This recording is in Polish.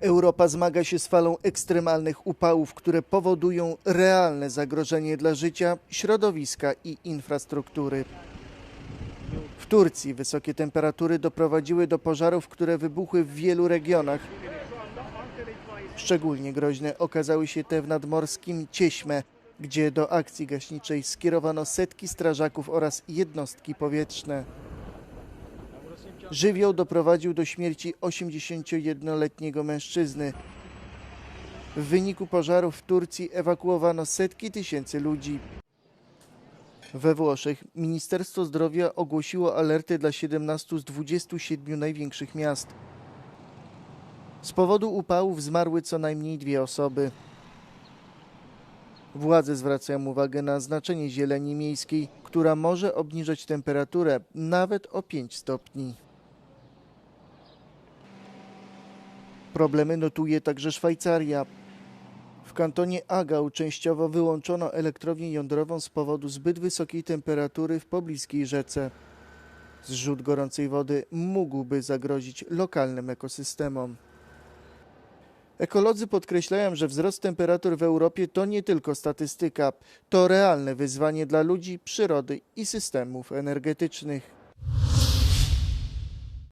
Europa zmaga się z falą ekstremalnych upałów, które powodują realne zagrożenie dla życia, środowiska i infrastruktury. W Turcji wysokie temperatury doprowadziły do pożarów, które wybuchły w wielu regionach. Szczególnie groźne okazały się te w nadmorskim Cieśme, gdzie do akcji gaśniczej skierowano setki strażaków oraz jednostki powietrzne. Żywioł doprowadził do śmierci 81-letniego mężczyzny. W wyniku pożarów w Turcji ewakuowano setki tysięcy ludzi. We Włoszech Ministerstwo Zdrowia ogłosiło alerty dla 17 z 27 największych miast. Z powodu upałów zmarły co najmniej dwie osoby. Władze zwracają uwagę na znaczenie zieleni miejskiej, która może obniżać temperaturę nawet o 5 stopni. Problemy notuje także Szwajcaria. W kantonie Agał częściowo wyłączono elektrownię jądrową z powodu zbyt wysokiej temperatury w pobliskiej rzece. Zrzut gorącej wody mógłby zagrozić lokalnym ekosystemom. Ekolodzy podkreślają, że wzrost temperatur w Europie to nie tylko statystyka, to realne wyzwanie dla ludzi, przyrody i systemów energetycznych.